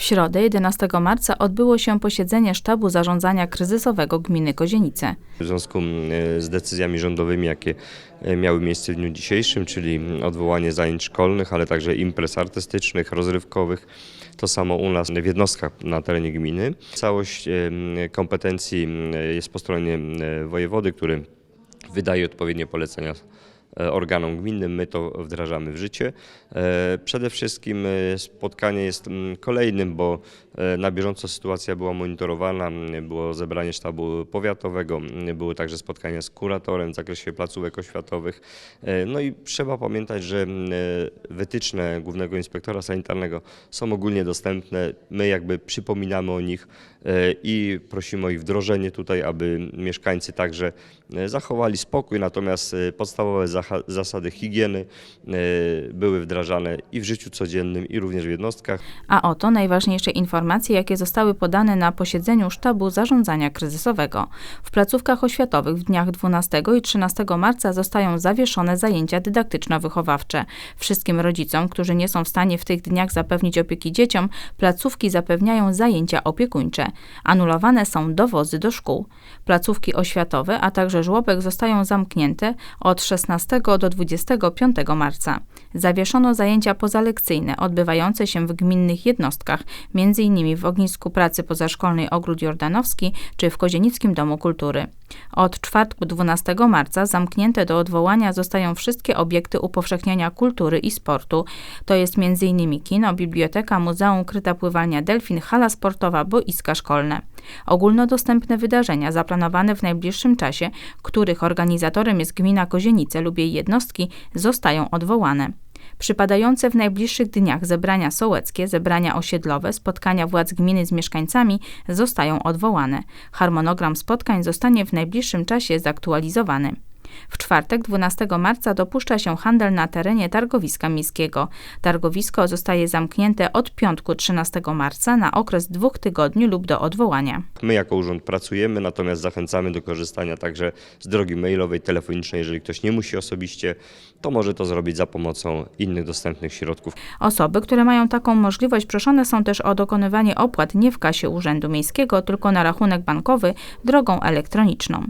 W środę 11 marca odbyło się posiedzenie sztabu zarządzania kryzysowego gminy Kozienice. W związku z decyzjami rządowymi, jakie e, miały miejsce w dniu dzisiejszym, czyli odwołanie zajęć szkolnych, ale także imprez artystycznych, rozrywkowych, to samo u nas w jednostkach na terenie gminy. Całość em, kompetencji jest po stronie mm, wojewody, który wydaje odpowiednie polecenia e, organom gminnym, my to wdrażamy w życie. E, Przede wszystkim e, spotkanie jest mm, kolejnym, bo e, na bieżąco sytuacja była monitorowana, mm, było zebranie sztabu powiatowego, mm, były także spotkania z kuratorem w zakresie placówek oświatowych. E, No i trzeba pamiętać, że e, wytyczne Głównego Inspektora Sanitarnego są ogólnie dostępne. My jakby przypominamy o nich e, i prosimy o ich wdrożenie tutaj, aby mieszkańcy także e, zachowali spokój, natomiast e, podstawowe zacha- zasady higieny e, były wdrażane i w życiu codziennym, i również w jednostkach. A oto najważniejsze informacje, jakie zostały podane na posiedzeniu sztabu zarządzania kryzysowego. W placówkach oświatowych w dniach 12 i 13 marca zostają zawieszone zajęcia dydaktyczno-wychowawcze. Wszystkim rodzicom, którzy nie są w stanie w tych dniach zapewnić opieki dzieciom, placówki zapewniają zajęcia opiekuńcze. Anulowane są dowozy do szkół. Placówki oświatowe, a także żłobek zostają zamknięte od 16 do 25 marca. Zawieszono zajęcia pozalekcyjne odbywające się w gminnych jednostkach, m.in. w ognisku pracy pozaszkolnej Ogród Jordanowski czy w Kozienickim Domu Kultury. Od czwartku 12 marca zamknięte do odwołania zostają wszystkie obiekty upowszechniania kultury i sportu, to jest m.in. kino, biblioteka, muzeum, kryta pływalnia Delfin, hala sportowa, boiska szkolne. Ogólnodostępne wydarzenia zaplanowane w najbliższym czasie, których organizatorem jest gmina Kozienice lub jej jednostki, zostają odwołane. Przypadające w najbliższych dniach zebrania sołeckie, zebrania osiedlowe, spotkania władz gminy z mieszkańcami zostają odwołane. Harmonogram spotkań zostanie w najbliższym czasie zaktualizowany. W czwartek 12 marca dopuszcza się handel na terenie targowiska miejskiego. Targowisko zostaje zamknięte od piątku 13 marca na okres dwóch tygodni lub do odwołania. My jako urząd pracujemy, natomiast zachęcamy do korzystania także z drogi mailowej, telefonicznej. Jeżeli ktoś nie musi osobiście, to może to zrobić za pomocą innych dostępnych środków. Osoby, które mają taką możliwość, proszone są też o dokonywanie opłat nie w kasie Urzędu Miejskiego, tylko na rachunek bankowy drogą elektroniczną.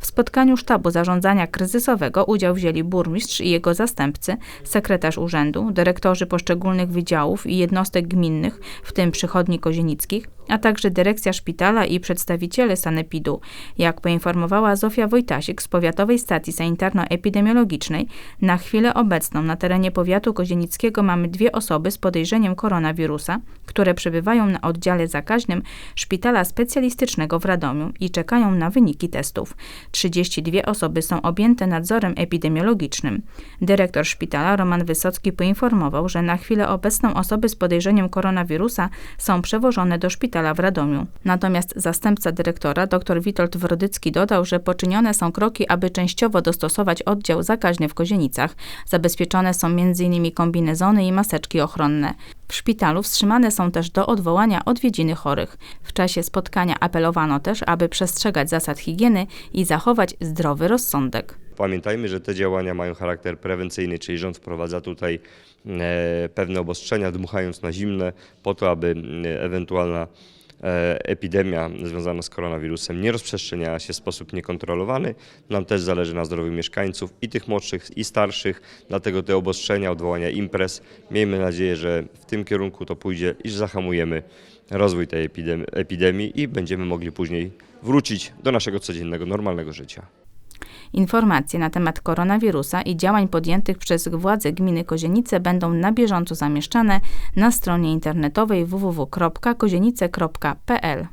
W spotkaniu sztabu zarządzania kryzysowego udział wzięli burmistrz i jego zastępcy, sekretarz urzędu, dyrektorzy poszczególnych wydziałów i jednostek gminnych, w tym przychodni kozienickich, a także dyrekcja szpitala i przedstawiciele sanepidu. Jak poinformowała Zofia Wojtasik z Powiatowej Stacji Sanitarno-Epidemiologicznej, na chwilę obecną na terenie powiatu kozienickiego mamy dwie osoby z podejrzeniem koronawirusa, które przebywają na oddziale zakaźnym szpitala specjalistycznego w Radomiu i czekają na wyniki testów. 32 osoby są objęte nadzorem epidemiologicznym. Dyrektor szpitala Roman Wysocki poinformował, że na chwilę obecną osoby z podejrzeniem koronawirusa są przewożone do szpitala w Radomiu. Natomiast zastępca dyrektora dr Witold Wrodycki dodał, że poczynione są kroki, aby częściowo dostosować oddział zakaźny w Kozienicach. Zabezpieczone są m.in. kombinezony i maseczki ochronne. W szpitalu wstrzymane są też do odwołania odwiedziny chorych. W czasie spotkania apelowano też, aby przestrzegać zasad higieny i zachować zdrowy rozsądek. Pamiętajmy, że te działania mają charakter prewencyjny, czyli rząd wprowadza tutaj e, pewne obostrzenia, dmuchając na zimne, po to, aby ewentualna e, epidemia związana z koronawirusem nie rozprzestrzeniała się w sposób niekontrolowany. Nam też zależy na zdrowiu mieszkańców i tych młodszych, i starszych, dlatego te obostrzenia, odwołania imprez, miejmy nadzieję, że w tym kierunku to pójdzie, iż zahamujemy rozwój tej epidemii, i będziemy mogli później wrócić do naszego codziennego, normalnego życia. Informacje na temat koronawirusa i działań podjętych przez władze gminy Kozienice będą na bieżąco zamieszczane na stronie internetowej www.kozienice.pl.